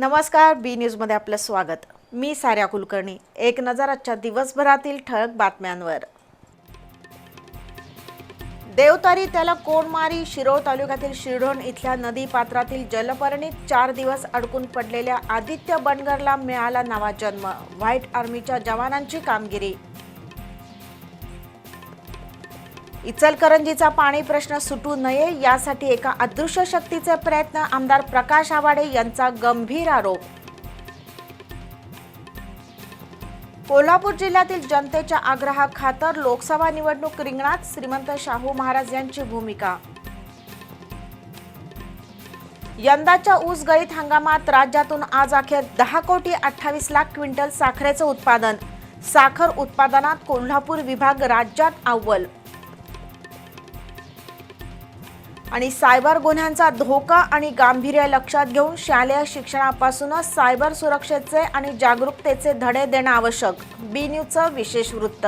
नमस्कार बी न्यूजमध्ये आपलं स्वागत. मी साऱ्या कुलकर्णी. एक नजर आजच्या दिवसभरातील ठळक बातम्यांवर. देवतारी त्याला कोणमारी शिरोळ तालुक्यातील शिरढोण इथल्या नदी पात्रातील जलपर्णीत चार दिवस अडकून पडलेल्या आदित्य बनगरला मिळाला नवा जन्म. व्हाईट आर्मीच्या जवानांची कामगिरी. इचलकरंजीचा पाणी प्रश्न सुटू नये यासाठी एका अदृश्य शक्तीचे प्रयत्न आमदार प्रकाश आवाडे यांचा गंभीर आरोप. कोल्हापूर जिल्ह्यातील जनतेच्या आग्रहाखातर लोकसभा निवडणूक रिंगणात श्रीमंत शाहू महाराज यांची भूमिका. यंदाच्या ऊस गळीत हंगामात राज्यातून आज अखेर दहा कोटी अठ्ठावीस लाख क्विंटल साखरेचं उत्पादन. साखर उत्पादनात कोल्हापूर विभाग राज्यात अव्वल. आणि सायबर गुन्ह्यांचा धोका आणि गांभीर्य लक्षात घेऊन शालेय शिक्षणापासूनच सायबर सुरक्षेचे आणि जागरूकतेचे धडे देणं आवश्यक. बी न्यूजचं विशेष वृत्त.